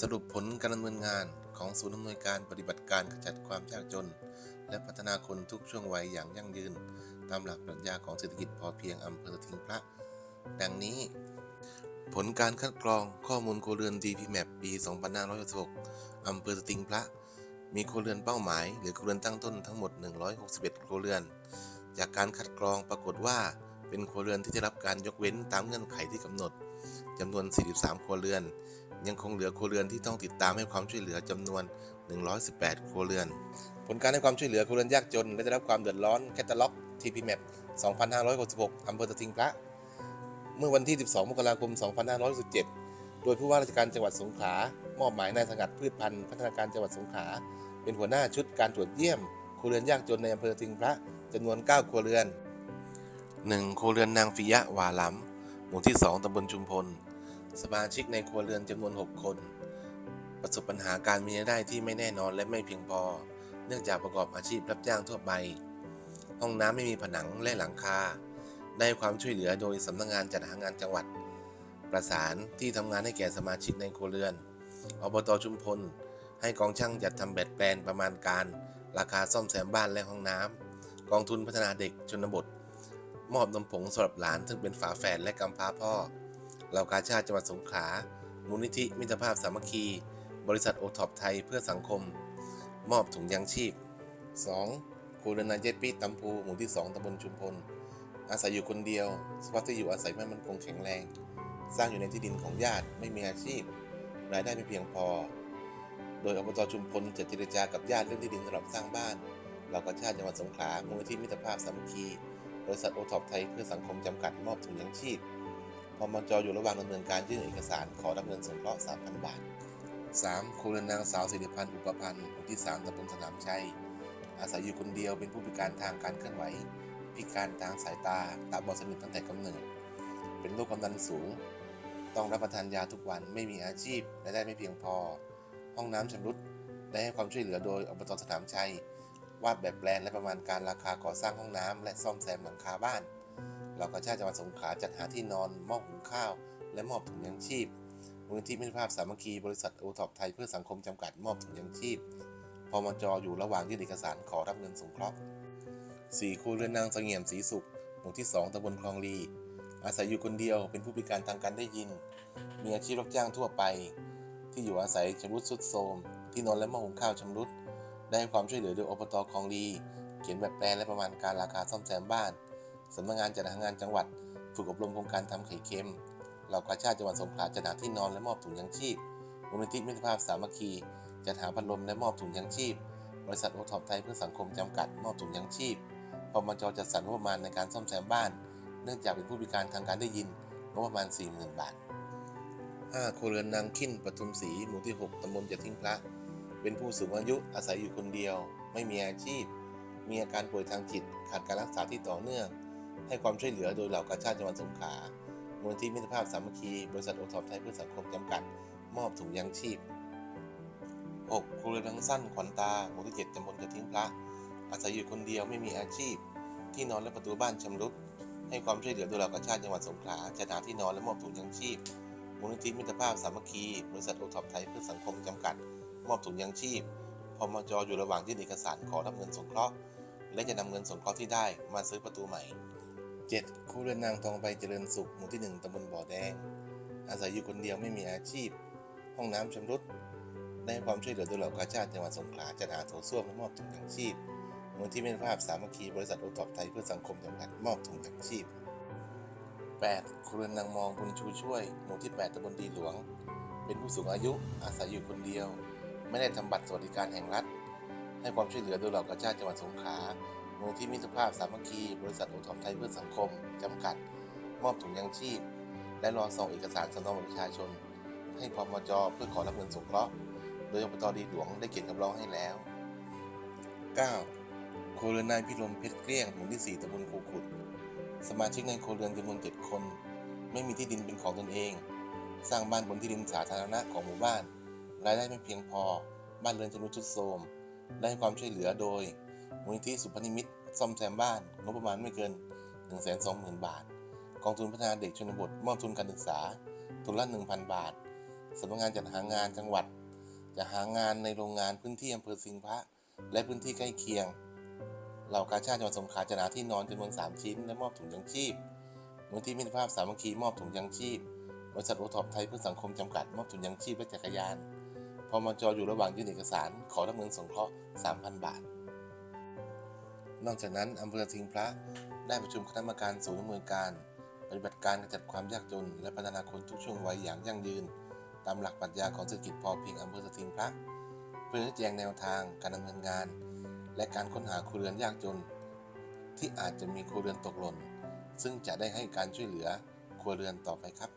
สรุปผลการดำเนินงานของศูนย์อำนวยการปฏิบัติการขจัดความยากจน และพัฒนาคนทุกช่วงวัยอย่างยั่งยืน ตามหลักปรัชญาของเศรษฐกิจพอเพียงอำเภอทิงพระ ดังนี้ ผลการคัดกรองข้อมูลโครเรือน DPMAP ปี 2566อำเภอสติงพระ มีโครเรือนเป้าหมาย หรือโครเรือนตั้งต้นทั้งหมด 161ครเรือน จากการคัดกรองปรากฏว่าเป็นโครเรือนที่ได้รับการยกเว้นตามเงื่อนไขที่กำหนดจำนวน 43ครเรือน ยังคงเหลือครัวเรือนที่ต้องติดตามให้ความช่วยเหลือจำนวน 118 ครัวเรือน ผลการให้ความช่วยเหลือครัวเรือนยากจนและได้รับความเดือดร้อนแคตตาล็อก TPMAP 2566อำเภอตะทิงพระ เมื่อวันที่ 12 มกราคม 2567 โดยผู้ว่าราชการจังหวัดสงขลามอบหมายนายสังกัดพืชพันธุ์พัฒนาการจังหวัดสงขลาเป็นหัวหน้าชุดการตรวจเยี่ยมครัวเรือนยากจนในอำเภอทิงพระจำนวน 9 ครัวเรือน 1. ครัวเรือนนางฟิยะวาหลำหมู่ที่ 2ตำบลชุมพล สมาชิกในครัวเรือนจำนวน 6 คน ประสบปัญหาการมีรายได้ที่ไม่แน่นอนและไม่เพียงพอ เนื่องจากประกอบอาชีพรับจ้างทั่วไป ห้องน้ำไม่มีผนังและหลังคา ได้ความช่วยเหลือโดยสำนักงานจัดหางานจังหวัด ประสานที่ทำงานให้แก่สมาชิกในครัวเรือน อบตชุมพล ให้กองช่างจัดทำแบบแปลนประมาณการ ราคาซ่อมแซมบ้านและห้องน้ำกองทุนพัฒนาเด็กชนบท มอบนมผงสำหรับหลานซึ่งเป็นฝาแฝดและกำพร้าพ่อ เหล่ากาชาติจังหวัดสงขลา มูลนิธิมิตรภาพสามัคคี บริษัทโอท็อปไทยเพื่อสังคม มอบถุงยางชีพ 2. ครูเรอนนายเจปีตำพูหมู่ที่ 2ตำบลชุมพล อาศัยอยู่คนเดียว สภาพที่อยู่อาศัยไม่มั่นคงแข็งแรง สร้างอยู่ในที่ดินของญาติไม่มีอาชีพ รายได้ไม่เพียงพอ โดยอบตชุมพลจะเจรจากับญาติเรื่องที่ดินสำหรับสร้างบ้านเหล่ากาชาติจังหวัดสงขลา มูลนิธิมิตรภาพสามัคคี บริษัทโอท็อปไทยเพื่อสังคมจำกัดมอบถุงยางชีพ พมจอยู่ระหว่างดำเนินการยื่นเอกสารขอรับเงินสงเคราะห์3,000 บาท 3. ครูเรือนนางสาวสิริพันธ์อุปพันธ์ที่ 3ตำบลสนามชัย อาศัยอยู่คนเดียวเป็นผู้พิการทางการเคลื่อนไหว พิการทางสายตา ตาบอดสนิทตั้งแต่กำเนิด เป็นโรคความดันสูง ต้องรับประทานยาทุกวัน ไม่มีอาชีพและได้ไม่เพียงพอ ห้องน้ำชำรุด ได้ให้ความช่วยเหลือโดยอบตสนามชัย วาดแบบแปลนและประมาณการราคาก่อสร้างห้องน้ำและซ่อมแซมหลังคาบ้าน เรากระชาติจังหวัดสงขลาจัดหาที่นอนมอบหุงข้าว และมอบถุงยางชีพมูลนิธิมิตรภาพสามัคคีบริษัทโอท็อปไทยเพื่อสังคมจำกัดมอบถุงยางชีพพมจอยู่ระหว่างยื่นเอกสารขอรับเงินสงเคราะห์ 4. ครูเรือนนางเสงี่ยมศรีสุขหมู่ที่2ตำบลคลองลี อาศัยอยู่คนเดียวเป็นผู้พิการทางการได้ยิน มีอาชีพรับจ้างทั่วไป ที่อยู่อาศัยชำรุดสุดโทรมที่นอนและหม้อหุงข้าวชำรุด ได้ความช่วยเหลือโดยอบตคลองลี เขียนแบบแปลนและประมาณการราคาซ่อมแซมบ้าน สำนักงานจัดหางานจังหวัด ฝึกอบรมโครงการทำไข่เค็มเหล่ากาชาติจังหวัดสงขลาจัดหาที่นอนและมอบถุงยางชีพมูลนิธิมิตรภาพสามัคคีจัดหาพัดลมและมอบถุงยางชีพ บริษัทโอทอปไทยเพื่อสังคมจำกัด มอบถุงยางชีพพมจจัดสรรงบประมาณในการซ่อมแซมบ้าน เนื่องจากเป็นผู้พิการทางการได้ยินงบประมาณ 40,000 บาท 5. ครัวเรือนนางขิ้นปทุมศรีหมู่ที่ 6ตำบลจะทิ้งพระ เป็นผู้สูงอายุอาศัยอยู่คนเดียว ไม่มีอาชีพ มีอาการป่วยทางจิต ขาดการรักษาที่ต่อเนื่อง ให้ความช่วยเหลือโดยเหล่ากาชาติจังหวัดสงขลามูลนิธิมิตรภาพสามัคคี บริษัทโอทอปไทยเพื่อสังคมจำกัด มอบถุงยางชีพ 6. ครัวเรือนนางสั้นขวัญตา หมู่ที่ 7ตำบลจะทิ้งพระ อาศัยอยู่คนเดียวไม่มีอาชีพ ที่นอนและประตูบ้านชำรุด ให้ความช่วยเหลือโดยเหล่ากาชาติจังหวัดสงขลาจัดหาที่นอนและมอบถุงยางชีพ มูลนิธิมิตรภาพสามัคคี บริษัทโอทอปไทยเพื่อสังคมจำกัด มอบถุงยางชีพพมจอยู่ระหว่างยื่นเอกสารขอรับเงินสงเคราะห์ และจะนำเงินสงเคราะห์ที่ได้มาซื้อประตูใหม่ 7. ครูเรือนนางทองใบเจริญสุขหมู่ที่ 1ตำบลบ่อแดง อาศัยอยู่คนเดียวไม่มีอาชีพ ห้องน้ำชำรุด ได้ความช่วยเหลือโดยเหล่ากาชาติจังหวัดสงขลาจัดหาโถส้วมและมอบถุงยางชีพมูลที่มิตรภาพสามัคคีบริษัทโอทอปไทยเพื่อสังคมจำกัดมอบถุงยางชีพ 8. ครัวเรือนนางมองบุญชูช่วย หมู่ที่ 8ตำบลดีหลวง เป็นผู้สูงอายุอาศัยอยู่คนเดียว ไม่ได้ทำบัตรสวัสดิการแห่งรัฐ ให้ความช่วยเหลือโดยเหล่ากาชาติจังหวัดสงขลา มูลที่มิตรภาพสามัคคีบริษัทโอทอปไทยเพื่อสังคม จำกัด มอบถุงยางชีพ และรอส่งเอกสารสำเนาบัตรประชาชน ให้พมจเพื่อขอรับเงินสงเคราะห์โดยอบตดีหลวงได้เขียนคำร้องให้แล้ว 9. โครเรือนนายพิรมเพชรเกลี้ยงหมู่ที่ 4ตำบลคูขุด สมาชิกในโครเรือนจำนวน 7 คน ไม่มีที่ดินเป็นของตนเอง สร้างบ้านบนที่ดินสาธารณะของหมู่บ้าน รายได้ไม่เพียงพอ บ้านเรือนชำรุดทรุดโทรมได้ความช่วยเหลือโดย มูลนิธิสุพนิมิตซ่อมแซมบ้านงบประมาณไม่เกิน 120,000 บาท กองทุนพัฒนาเด็กชนบท มอบทุนการศึกษา ทุนละ 1,000 บาทสำนักงานจัดหางานจังหวัด จะหางานในโรงงานพื้นที่อำเภอสิงห์พระ และพื้นที่ใกล้เคียง เหล่ากาชาติจังหวัดสงขลาจะหาที่นอนจำนวน 3 ชิ้น และมอบถุงยังชีพมูลที่มิตรภาพสามัคคีมอบถุงยังชีพ บริษัทโอทอปไทยเพื่อสังคมจำกัด มอบถุงยังชีพและจักรยานพมจอยู่ระหว่างยื่นเอกสาร ขอรับเงินสงเคราะห์3,000 บาท นอกจากนั้นอำเภอสิงห์พระได้ประชุมคณะกรรมการศูนย์อำนวยการ ปฏิบัติการกำจัดความยากจน และพัฒนาคนทุกช่วงวัยอย่างยั่งยืน ตามหลักปรัชญาของเศรษฐกิจพอเพียงอำเภอสิงพระ เพื่อแจงแนวทางการดำเนินงาน และการค้นหาครัวเรือนยากจน ที่อาจจะมีครัวเรือนตกหล่นซึ่งจะได้ให้การช่วยเหลือครัวเรือนต่อไปครับ